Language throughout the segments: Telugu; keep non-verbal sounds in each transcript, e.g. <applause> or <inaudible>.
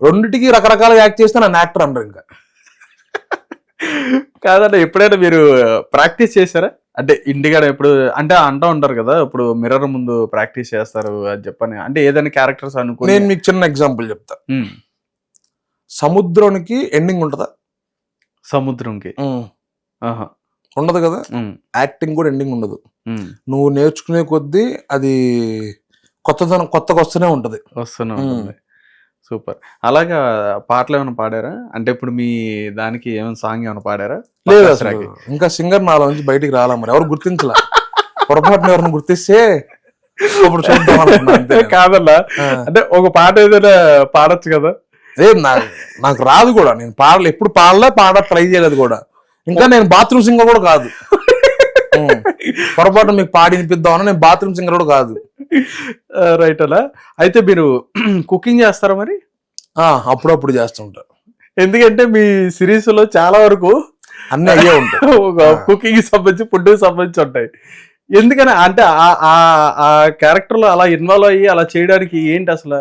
రెండిటికి రకరకాల యాక్ట్ చేస్తే నన్ను యాక్టర్ అనరు ఇంకా. కాదన్న ఎప్పుడైనా మీరు ప్రాక్టీస్ చేశారా? అంటే ఇంటికాడ ఎప్పుడు అంటే అంటూ ఉంటారు కదా ఇప్పుడు మిర్రర్ ముందు ప్రాక్టీస్ చేస్తారు అని చెప్పని. అంటే ఏదైనా క్యారెక్టర్స్ అనుకుని. నేను మీకు చిన్న ఎగ్జాంపుల్ చెప్తా. సముద్రానికి ఎండింగ్ ఉంటుందా? సముద్రంకి. ఆహా, ఉండదు కదా? యాక్టింగ్ కూడా ఎండింగ్ ఉండదు. నువ్వు నేర్చుకునే కొద్దీ అది కొత్తదనం కొత్తగా వస్తూనే ఉంటది. వస్తూనే. ఉంటుంది. సూపర్. అలాగా పాటలు ఏమైనా పాడారా? అంటే ఇప్పుడు మీ దానికి ఏమైనా సాంగ్ ఏమైనా పాడారా? లేదు అసలు. ఇంకా సింగర్ నాలో నుంచి బయటికి రాలా మరి. ఎవరు గుర్తించలా? పొరపాటున ఎవరిని గుర్తిస్తే ఇప్పుడు చూద్దాం ఆ. అంటే ఒక పాట ఏదైనా పాడొచ్చు కదా? ఏ నా నాకు రాదు కూడా. నేను పాడలే. ఎప్పుడు పాడలే పాడ ట్రై చేయలేదు కూడా. ఇంకా నేను బాత్రూమ్ సింగర్ కూడా కాదు. పొరపాటు మీకు పాడి వినిపిద్దామని నేను బాత్రూమ్ సింగర్ కూడా కాదు. రైట్ అలా. అయితే మీరు కుకింగ్ చేస్తారా మరి? ఆ అప్పుడప్పుడు చేస్తుంటా. ఎందుకంటే మీ సిరీస్లో చాలా వరకు అన్ని అయ్యే ఉంటాయి. <laughs> ఒక కుకింగ్ సంబంధించి ఫుడ్ సంబంధించి ఉంటాయి. ఎందుకని అంటే ఆ- ఆ- ఆ క్యారెక్టర్లో అలా ఇన్వాల్వ్ అయ్యి అలా చేయడానికి ఏంటి అసలు?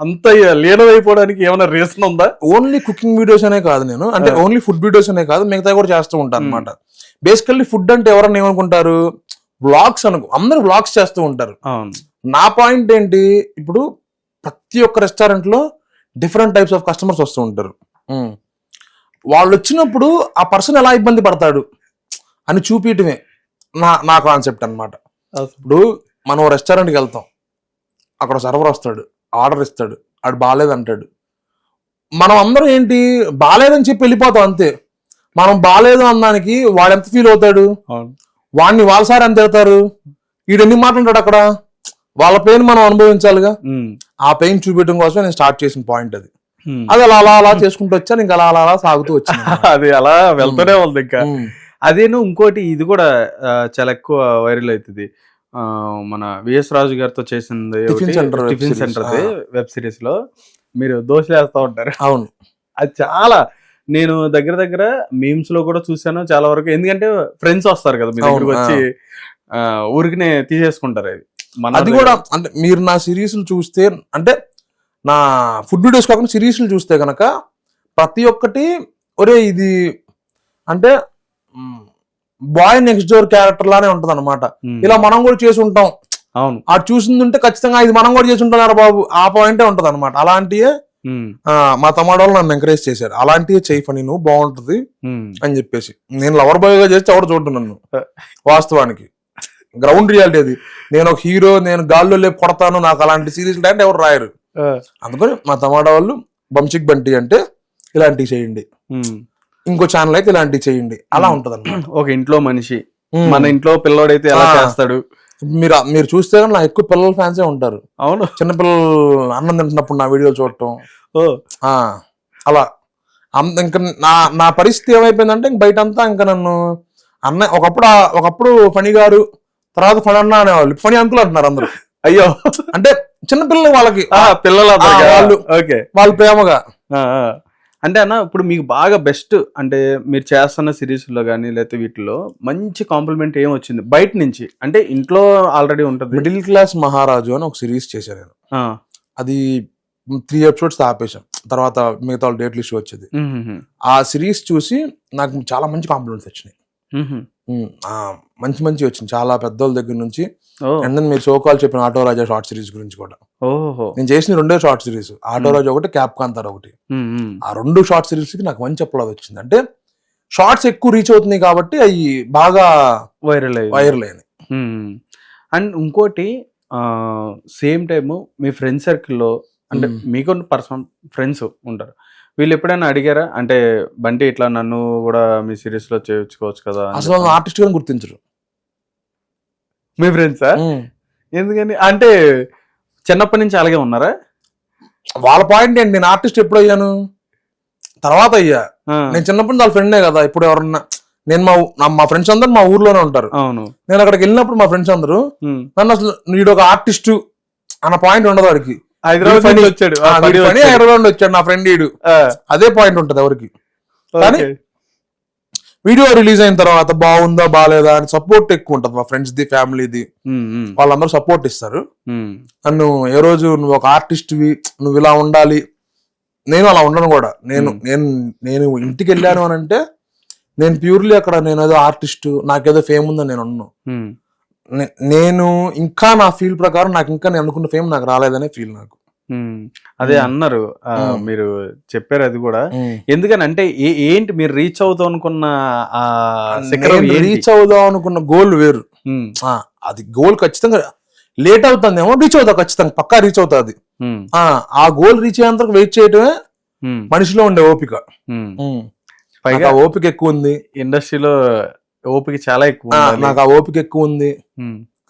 అంత లీనమైపోవడానికి ఏమైనా రీజన్ ఉందా? ఓన్లీ కుకింగ్ వీడియోస్ అనే కాదు నేను. అంటే ఓన్లీ ఫుడ్ వీడియోస్ అనే కాదు మిగతా కూడా చేస్తూ ఉంటాను అనమాట బేసికల్లీ ఫుడ్ అంటే ఎవరన్నా ఏమనుకుంటారు? వ్లాగ్స్ అనుకో అందరూ వ్లాగ్స్ చేస్తూ ఉంటారు. నా పాయింట్ ఏంటి? ఇప్పుడు ప్రతి ఒక్క రెస్టారెంట్లో డిఫరెంట్ టైప్స్ ఆఫ్ కస్టమర్స్ వస్తూ ఉంటారు. వాళ్ళు వచ్చినప్పుడు ఆ పర్సన్ ఎలా ఇబ్బంది పడతాడు అని చూపించటమే నా నా కాన్సెప్ట్ అన్నమాట. ఇప్పుడు మనం రెస్టారెంట్కి వెళ్తాం. అక్కడ సర్వర్ వస్తాడు. ఆర్డర్ ఇస్తాడు. ఆడు బాగాలేదు అంటాడు. మనం అందరం ఏంటి? బాగాలేదని చెప్పి వెళ్ళిపోతాం అంతే. మనం బాగాలేదు అన్నానికి వాడు ఎంత ఫీల్ అవుతాడు? వాడిని వాళ్ళ సార్ ఎంత వెళ్తారు వీడు ఎన్ని మాట్లాడాడు అక్కడ? వాళ్ళ పెయిన్ మనం అనుభవించాలిగా. ఆ పెయిన్ చూపించడం కోసమే నేను స్టార్ట్ చేసిన పాయింట్ అది. అది అలా అలా అలా చేసుకుంటూ వచ్చాను ఇంకా అలా అలా అలా సాగుతూ వచ్చాను <laughs> అది అలా వెళ్తూనే ఉంది ఇంకా. అదేను ఇంకోటి ఇది కూడా చాలా ఎక్కువ వైరల్ అవుతుంది. ఆ, మన విఎస్ రాజు గారితో చేసింది tiffin centre web tiffin series. Centre ఆ. వెబ్ సిరీస్లో మీరు దోశలు వేస్తా ఉంటారు. అవును. అది చాలా నేను దగ్గర దగ్గర మీమ్స్లో కూడా చూసాను చాలా వరకు. ఎందుకంటే ఫ్రెండ్స్ వస్తారు కదా మీ దగ్గరకు వచ్చి ఊరికినే తీసేసుకుంటారు అది. అది కూడా అంటే మీరు నా సిరీస్లు చూస్తే అంటే నా ఫుడ్ వీడియోస్ కాకుండా సిరీస్లు చూస్తే కనుక ప్రతి ఒక్కటి ఒరే ఇది అంటే బాయ్ నెక్స్ట్ డోర్ క్యారెక్టర్ లానే ఉంటది అనమాట ఇలా మనం కూడా చేసి ఉంటాం. అవును. ఆ చూసింది ఉంటే ఖచ్చితంగా ఇది మనం కూడా చేసి ఉంటున్నారు బాబు? ఆ పాయింటే ఉంటది అనమాట ఆ, మా తమ్ముడు వాళ్ళు నన్ను ఎంకరేజ్ చేశారు. అలాంటివే చేయి పని నువ్వు బాగుంటది అని చెప్పేసి. నేను లవర్ బాయ్గా చేస్తే ఎవరు చూడు నన్ను. వాస్తవానికి. గ్రౌండ్ రియాలిటీ అది. నేను ఒక హీరో నేను గాల్లో లేపు కొడతాను నాకు అలాంటి సీరియస్ అంటే ఎవరు రాయరు. అందుకని మా తమాడా వాళ్ళు బంచిక్ బంటి అంటే ఇలాంటివి చేయండి. ఇంకో ఛానల్ అయితే ఇలాంటివి చేయండి. అలా ఉంటది ఒక ఇంట్లో మనిషి. మన ఇంట్లో పిల్లోడైతే ఎలా. చేస్తాడు? మీరు మీరు చూస్తే కానీ నాకు ఎక్కువ పిల్లల ఫ్యాన్సే ఉంటారు. అవును. చిన్నపిల్లలు అన్నం తింటున్నప్పుడు నా వీడియోలు చూడటం. ఓ. ఆ అలా. ఇంకా నా నా పరిస్థితి ఏమైపోయిందంటే ఇంక బయట అంతా ఇంకా నన్ను అన్న ఒకప్పుడు ఒకప్పుడు ఫణి గారు తర్వాత ఫణి అన్న అనేవాళ్ళు. ఫణి అంకుల్ అంటున్నారు అందరూ. అయ్యో. అంటే చిన్నపిల్లలు వాళ్ళకి ఆ, పిల్లలు వాళ్ళు- ఓకే. వాళ్ళ ప్రేమగా. అంటే అన్న ఇప్పుడు మీకు బాగా బెస్ట్ అంటే మీరు చేస్తున్న సిరీస్లో కానీ లేకపోతే వీటిలో మంచి కాంప్లిమెంట్ ఏం వచ్చింది? బయట నుంచి అంటే ఇంట్లో ఆల్రెడీ ఉంటుంది. మిడిల్ క్లాస్ మహారాజు అని ఒక సిరీస్ చేశాను నేను. అది త్రీ ఎపిసోడ్స్ ఆపేశాం. తర్వాత మిగతా వాళ్ళ డేట్లు ఇష్యూ వచ్చేది. ఆ సిరీస్ చూసి నాకు చాలా మంచి కాంప్లిమెంట్స్ వచ్చినాయి. మంచి మంచి వచ్చింది. చాలా పెద్దోళ్ళ దగ్గర నుంచి అండ్ దెన్ మీరు సోకాల్ చెప్పిన ఆటో రాజా షార్ట్ సిరీస్ గురించి కూడా. ఓహో. నేను చేసిన రెండే షార్ట్ సిరీస్. ఆటో రాజా ఒకటి క్యాప్ కాంతార్ ఒకటి. ఆ రెండు షార్ట్ సిరీస్కి నాకు మంచి అప్లాజ్ వచ్చింది. అంటే షార్ట్స్ ఎక్కువ రీచ్ అవుతున్నాయి కాబట్టి అవి బాగా వైరల్ వైరల్ అయినాయి. అండ్ ఇంకోటి సేమ్ టైము మీ ఫ్రెండ్ సర్కిల్లో అంటే. మీకు పర్సనల్ ఫ్రెండ్స్ ఉంటారు. వీళ్ళు ఎప్పుడైనా అడిగారా? అంటే బంటి ఇట్లా నన్ను కూడా మీ సిరీస్లో చేయించుకోవచ్చు కదా అసలు. ఆర్టిస్ట్గా గుర్తించరు. మీ ఫ్రెండ్సా. ఎందుకని? అంటే చిన్నప్పటి నుంచి అలాగే ఉన్నారా? వాళ్ళ పాయింట్ ఏంటి? నేను ఆర్టిస్ట్ ఎప్పుడు అయ్యాను? తర్వాత అయ్యా. నేను చిన్నప్పుడు వాళ్ళ ఫ్రెండే కదా. ఇప్పుడు ఎవరన్నా నేను మా మా ఫ్రెండ్స్ అందరూ మా ఊర్లోనే ఉంటారు. అవును. నేను అక్కడికి వెళ్ళినప్పుడు మా ఫ్రెండ్స్ అందరూ. నన్ను అసలు వీడు ఒక ఆర్టిస్ట్ అన్న పాయింట్ ఉండదు వాడికి. హైదరాబాద్ నుంచి. వచ్చాడు. హైదరాబాద్ నుండి వచ్చాడు నా ఫ్రెండ్ వీడు. అదే పాయింట్ ఉంటది ఎవరికి. కానీ-. వీడియో రిలీజ్ అయిన తర్వాత బాగుందా బాగాలేదా అని సపోర్ట్ ఎక్కువ ఉంటది మా ఫ్రెండ్స్ ది ఫ్యామిలీది వాళ్ళందరూ సపోర్ట్ ఇస్తారు. నన్ను ఏ రోజు నువ్వు ఒక ఆర్టిస్ట్వి నువ్వు ఇలా ఉండాలి. నేను అలా ఉండను కూడా. నేను. నేను నేను ఇంటికి వెళ్ళాను అని అంటే నేను ప్యూర్లీ అక్కడ నేను ఏదో ఆర్టిస్ట్ నాకేదో ఫేమ్ ఉందని నేను ఉన్నాను నేను ఇంకా నా ఫీల్ ప్రకారం నాకు ఇంకా నేను అనుకున్న ఫేమ్ నాకు రాలేదనే ఫీల్ నాకు. అదే. అన్నారు. మీరు చెప్పారు అది కూడా. ఎందుకని అంటే ఏంటి మీరు రీచ్ అవుతాం అనుకున్న? రీచ్ అవుదాం అనుకున్న గోల్ వేరు. అది గోల్ ఖచ్చితంగా లేట్ అవుతుందేమో రీచ్ అవుతా ఖచ్చితంగా పక్కా రీచ్ అవుతుంది ఆ ఆ గోల్ రీచ్ అయ్యేంతకు వెయిట్ చేయటమే మనిషిలో ఉండే ఓపిక. పైగా ఓపిక ఎక్కువ ఉంది. ఇండస్ట్రీలో ఓపిక చాలా ఎక్కువ. నాకు ఆ ఓపిక ఎక్కువ ఉంది.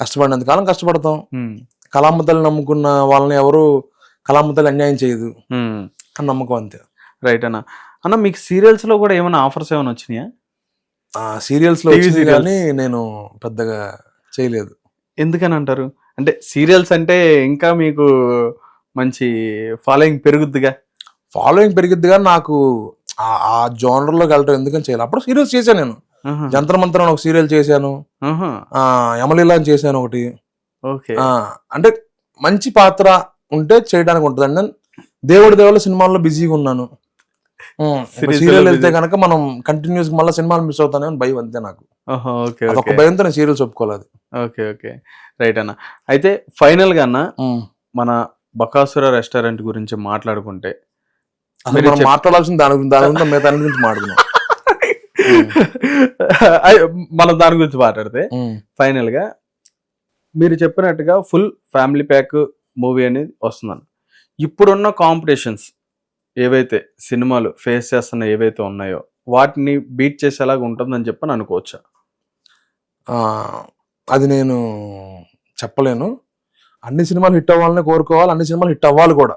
కష్టపడినంత కాలం కష్టపడతాం. కళామతలు నమ్ముకున్న వాళ్ళని ఎవరు కళామతలు అన్యాయం చేయదు. అని నమ్మకం అంతే. రైట్ అన్న. అన్న మీకు సీరియల్స్లో కూడా ఏమైనా ఆఫర్స్ ఏమైనా వచ్చినాయా? ఆ సీరియల్స్లో. కానీ నేను పెద్దగా చేయలేదు. ఎందుకని అంటారు? అంటే సీరియల్స్ అంటే ఇంకా మీకు మంచి ఫాలోయింగ్ పెరుగుద్దిగా? ఫాలోయింగ్ పెరిగిద్ది కానీ నాకు ఆ- ఆ జోనర్లోకి వెళ్ళటం ఎందుకని చేయాలి అప్పుడు సీరియల్స్ చేశాను నేను. మంత్రం ఒక సీరియల్ చేశాను. యమలీలా అని చేశాను ఒకటి. అంటే మంచి పాత్ర ఉంటే చేయడానికి ఉంటుంది అండి దేవుడి దేవుళ్ళ సినిమాల్లో బిజీగా ఉన్నాను. సీరియల్ వెళ్తే. కనుక మనం కంటిన్యూస్ మళ్ళీ సినిమాలు మిస్ అవుతానే భయం అంతే నాకు. ఓకే భయంతో నేను సీరియల్స్ ఒప్పుకోలేదు ఓకే ఓకే. రైట్ అన్న. అయితే ఫైనల్గా అన్న మన బకాసుర రెస్టారెంట్ గురించి మాట్లాడుకుంటే మాట్లాడాల్సిన దాని గురించి దాని గురించి మిగతా గురించి మనం దాని గురించి మాట్లాడితే. ఫైనల్గా మీరు చెప్పినట్టుగా ఫుల్ ఫ్యామిలీ ప్యాక్ మూవీ అనేది వస్తుందన్న ఇప్పుడున్న కాంపిటీషన్స్ ఏవైతే సినిమాలు ఫేస్ చేస్తున్న ఏవైతే ఉన్నాయో వాటిని బీట్ చేసేలాగా ఉంటుందని చెప్పని అనుకోవచ్చా? అది నేను చెప్పలేను. అన్ని సినిమాలు హిట్ అవ్వాలని కోరుకోవాలి అన్ని సినిమాలు హిట్ అవ్వాలి కూడా.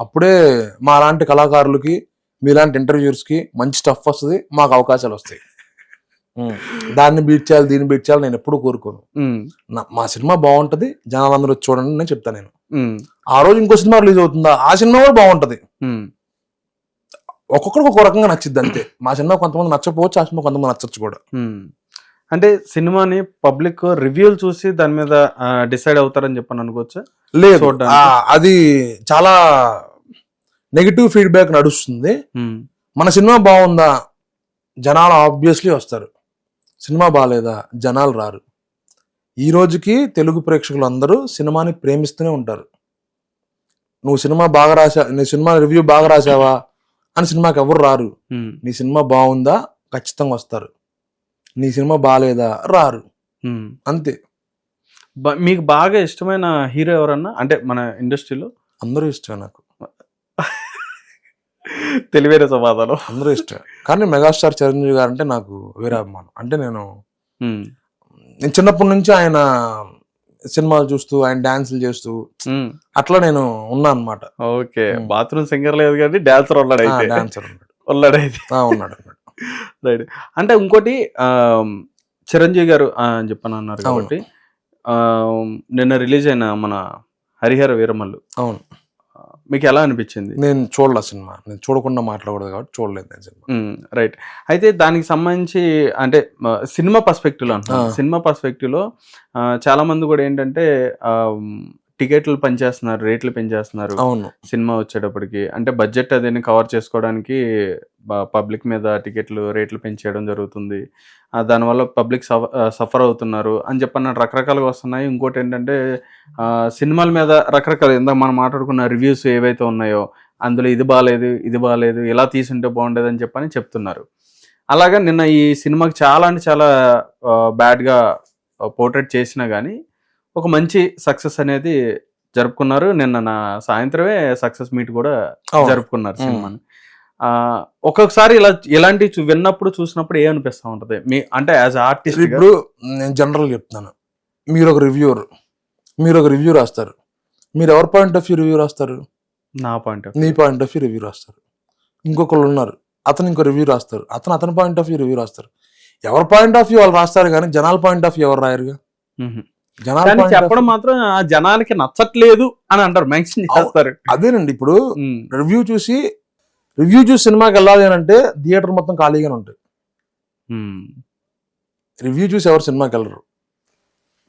అప్పుడే మా లాంటి కళాకారులకి మీలాంటి ఇంటర్వ్యూస్కి మంచి స్టఫ్ వస్తుంది మాకు అవకాశాలు వస్తాయి. దాన్ని బీట్ చేయాలి దీన్ని బీట్ చేయాలి నేను ఎప్పుడు కోరుకోను. మా సినిమా బాగుంటది జనాలందరూ వచ్చి చూడండి నేను చెప్తాను నేను ఆ రోజు ఇంకో సినిమా రిలీజ్ అవుతుందా ఆ సినిమా కూడా బాగుంటది. ఒక్కొక్కరికి ఒక్కో రకంగా నచ్చిద్ది అంతే. మా సినిమా కొంతమంది నచ్చకపోవచ్చు ఆ సినిమా కొంతమంది నచ్చచ్చు కూడా. అంటే సినిమాని పబ్లిక్ రివ్యూలు చూసి దాని మీద డిసైడ్ అవుతారని చెప్పని అనుకోవచ్చా? లేదు. అది చాలా నెగిటివ్ ఫీడ్బ్యాక్ నడుస్తుంది. ఉమ్, మన సినిమా బాగుందా? జనాలు ఆబ్వియస్లీ వస్తారు. సినిమా బాగాలేదా జనాలు రారు. ఈ రోజుకి తెలుగు ప్రేక్షకులు అందరూ సినిమాని ప్రేమిస్తూనే ఉంటారు. నువ్వు సినిమా బాగా రాసా నీ సినిమా రివ్యూ బాగా రాసావా అని సినిమాకి ఎవరు రారు. ఉమ్, నీ సినిమా బాగుందా? ఖచ్చితంగా వస్తారు. నీ సినిమా బాగాలేదా రారు. ఉమ్. అంతే. మీకు బాగా ఇష్టమైన హీరో ఎవరన్నా? అంటే మన ఇండస్ట్రీలో? అందరూ ఇష్టమే నాకు. తెలివైన సమాధానం. అందరూ ఇష్టమే కానీ మెగాస్టార్ చిరంజీవి గారు అంటే నాకు వేరే అభిమానం అంటే నేను నేను చిన్నప్పటి నుంచి ఆయన సినిమాలు చూస్తూ ఆయన డాన్సులు చేస్తూ అట్లా నేను ఉన్నా అనమాట ఓకే. బాత్రూమ్ సింగర్ లేదు కానీ డాన్సర్ ఉన్నాడు అయితే. డాన్సర్ ఉన్నాడు. ఉన్నాడు అయితే. ఆ, ఉన్నాడు ఉన్నాడు. రైట్. అంటే ఇంకోటి చిరంజీవి గారు అని చెప్పని అన్నారు. కాబట్టి నిన్న రిలీజ్ అయిన మన హరిహర వీరమల్లు. అవును. మీకు ఎలా అనిపించింది? నేను చూడలే సినిమా. నేను చూడకుండా మాట్లాడకూడదు కాబట్టి చూడలేదు నేను సినిమా. రైట్. అయితే దానికి సంబంధించి అంటే సినిమా పర్స్పెక్టివ్లో అంటున్నాను. సినిమా పర్స్పెక్టివ్లో ఆ, చాలా మంది కూడా ఏంటంటే ఆ, టికెట్లు పెంచేస్తున్నారు రేట్లు పెంచేస్తున్నారు. అవును. సినిమా వచ్చేటప్పటికి. అంటే బడ్జెట్ అదేని కవర్ చేసుకోవడానికి పబ్లిక్ మీద టికెట్లు రేట్లు పెంచేయడం జరుగుతుంది. దానివల్ల పబ్లిక్ సఫర్ అవుతున్నారు అని చెప్పన్న రకరకాలుగా వస్తున్నాయి. ఇంకోటి ఏంటంటే సినిమాల మీద రకరకాల ఇందాక మనం మాట్లాడుకున్న రివ్యూస్ ఏవైతే ఉన్నాయో అందులో ఇది బాగాలేదు ఇది బాగాలేదు ఇలా తీసుంటే బాగుండేది అని చెప్పని చెప్తున్నారు. అలాగా నిన్న ఈ సినిమాకి చాలా అంటే చాలా బ్యాడ్గా పోర్ట్రేట్ చేసినా కానీ ఒక మంచి సక్సెస్ అనేది జరుపుకున్నారు. నిన్న నా సాయంత్రమే సక్సెస్ మీట్ కూడా. జరుపుకున్నారు. సినిమాని. ఆ, ఒక్కొక్కసారి ఇలా ఇలాంటివి చూ- విన్నప్పుడు చూసినప్పుడు ఏమనిపిస్తా ఉంటది? మీ అంటే యాజ్ ఆర్టిస్ట్ ఇప్పుడు నేను జనరల్ చెప్తున్నాను. మీరు ఒక రివ్యూర్ మీరు ఒక రివ్యూ రాస్తారు. మీరు ఎవరి పాయింట్ ఆఫ్ వ్యూ రివ్యూ రాస్తారు? నా పాయింట్ నీ పాయింట్ ఆఫ్ వ్యూ రివ్యూ రాస్తారు. ఇంకొకళ్ళు ఉన్నారు అతను ఇంకో రివ్యూ రాస్తారు. అతను అతని పాయింట్ ఆఫ్ వ్యూ రివ్యూ రాస్తారు. ఎవరి పాయింట్ ఆఫ్ వ్యూ వాళ్ళు రాస్తారు కానీ జనాల పాయింట్ ఆఫ్ వ్యూ ఎవరు రాయరుగా? కానీ చెప్పడం మాత్రం ఆ జనాలకి నచ్చట్లేదు అని అంటారు మెన్షన్ చేస్తారు. అదేనండి ఇప్పుడు రివ్యూ చూసి రివ్యూ చూసి సినిమాకి వెళ్ళాలి అని అంటే థియేటర్ మొత్తం ఖాళీగానే ఉమ్, రివ్యూ చూసి ఎవరు సినిమాకి వెళ్ళరు.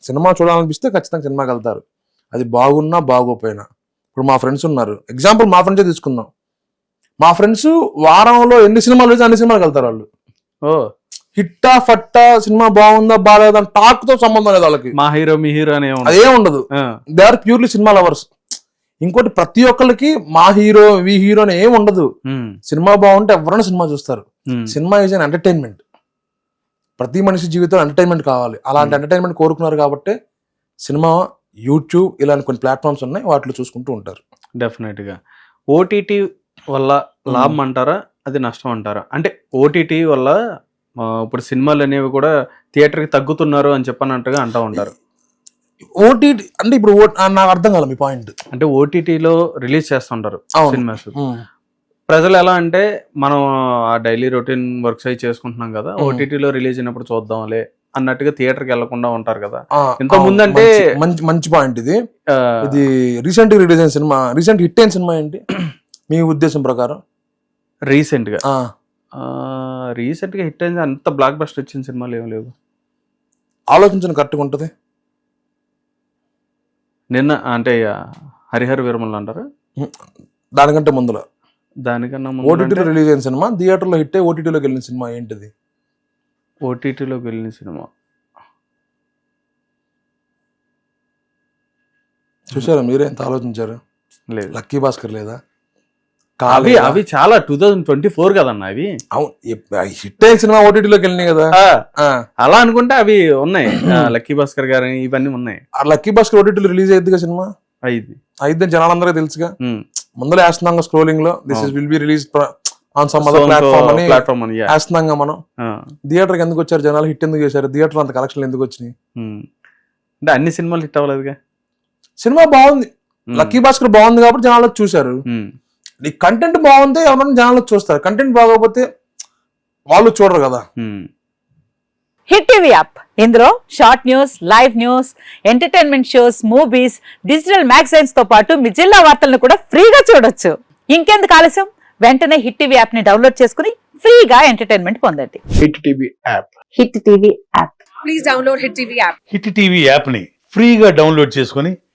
సినిమా చూడాలనిపిస్తే ఖచ్చితంగా సినిమాకి వెళ్తారు. అది బాగున్నా బాగోపోయినా. ఇప్పుడు మా ఫ్రెండ్స్ ఉన్నారు. ఎగ్జాంపుల్ మా ఫ్రెండ్సే తీసుకుందాం. మా ఫ్రెండ్స్ వారంలో ఎన్ని సినిమాలు అన్ని సినిమాలకు వెళ్తారు వాళ్ళు. ఓ. హిట్టా ఫట్టా సినిమా బాగుందా బాగాలేదా అని టాక్తో సంబంధం లేదు వాళ్ళకి. మా హీరో మీ హీరో అనే. అదేం ఉండదు. They are purely cinema lovers ఇంకోటి ప్రతి ఒక్కరికి మా హీరో వి హీరో అని ఏం ఉండదు. సినిమా బాగుంటే ఎవరైనా సినిమా చూస్తారు. సినిమా ఈజ్ అన్ ఎంటర్టైన్మెంట్ ప్రతి మనిషి జీవితంలో ఎంటర్టైన్మెంట్ కావాలి. అలాంటి ఎంటర్టైన్మెంట్ కోరుకున్నారు కాబట్టి సినిమా యూట్యూబ్ ఇలాంటి కొన్ని ప్లాట్ఫామ్స్ ఉన్నాయి వాటిలో చూసుకుంటూ ఉంటారు. డెఫినెట్గా. ఓటీటీ వల్ల లాభం అంటారా? అది నష్టం అంటారా? అంటే ఓటీటీ వల్ల ఇప్పుడు సినిమాలు అనేవి కూడా థియేటర్కి తగ్గుతున్నారు అని చెప్పనట్టుగా అంటా ఉంటారు. ఓటీటీ అంటే ఇప్పుడు నాకు అర్థం కాల మీ పాయింట్. అంటే ఓటీటీలో రిలీజ్ చేస్తుంటారు. సినిమాస్. ప్రజలు ఎలా అంటే మనం ఆ డైలీ రొటీన్ వర్క్స్ అయి చేసుకుంటున్నాం కదా. ఓటీటీలో రిలీజ్ అయినప్పుడు చూద్దాంలే అన్నట్టుగా థియేటర్కి వెళ్ళకుండా ఉంటారు కదా. ఇంత. ముందంటే- మంచి- మంచి పాయింట్ ఇది. ఇది రీసెంట్ రిలీజ్ అయిన సినిమా రీసెంట్ హిట్ అయిన సినిమా ఏంటి? మీ ఉద్దేశం ప్రకారం? రీసెంట్గా ఆ, ఆ, రీసెంట్గా హిట్ అయింది అంత బ్లాక్ బస్టర్ వచ్చిన సినిమాలు ఏం లేవు. ఆలోచించిన కరెక్ట్గా ఉంటది. నిన్న అంటే హరిహర వీరమల్ అంటారు? దానికంటే ముందులో. దానికన్నా ఓటీటీలో రిలీజ్ అయిన సినిమా థియేటర్లో హిట్ అయ్యి ఓటీటీలోకి వెళ్ళిన సినిమా ఏంటిది? ఓటీటీలోకి వెళ్ళిన సినిమా. చూసారా మీరే? ఎంత ఆలోచించారు? లేదు. లక్కీ భాస్కర్ లేదా? అవి? అవి చాలా టూ థౌజండ్ ట్వంటీ ఫోర్ కదన్న అవి. అవును హిట్ అయిన సినిమా ఓటీటీలోకి వెళ్ళినాయి కదా? అలా అనుకుంటే అవి ఉన్నాయి. లక్కీ భాస్కర్ గారు ఇవన్నీ ఉన్నాయి. ఆ లక్కీ భాస్కర్ ఓటీటీలో రిలీజ్ అయ్యిందిగా సినిమా? ఐదు అయితే జనాలందరికీ తెలుసుగా. ముందర వేస్తున్నాం స్క్రోలింగ్లో this is. Will be release on some other platform అని. వేస్తున్నాం మనం. థియేటర్కి ఎందుకు వచ్చారు జనాలు? హిట్ ఎందుకు చేశారు? థియేటర్ అంత కలెక్షన్ ఎందుకు వచ్చినాయి. అంటే అన్ని సినిమాలు హిట్ అవ్వలేదుగా? సినిమా బాగుంది. లక్కీ భాస్కర్ బాగుంది కాబట్టి జనాలు చూశారు. ఈ కంటెంట్ బాగుంది ఎవరైనా జనాలు చూస్తారు. కంటెంట్ బాగోకపోతే వాళ్ళు చూడరు కదా. Hit TV app. ఇందులో short news live news entertainment shows movies digital మ్యాగజైన్స్తో పాటు మీ జిల్లా వార్తలను కూడా ఫ్రీగా చూడొచ్చు. ఇంకెందుకు ఆలస్యం? వెంటనే హిట్ టీవీ యాప్ని డౌన్లోడ్ చేసుకుని ఫ్రీగా ఎంటర్టైన్మెంట్ పొందండి. Hit TV app. Hit TV app. Please download Hit TV app. Hit TV యాప్ని ఫ్రీగా డౌన్లోడ్ చేసుకొని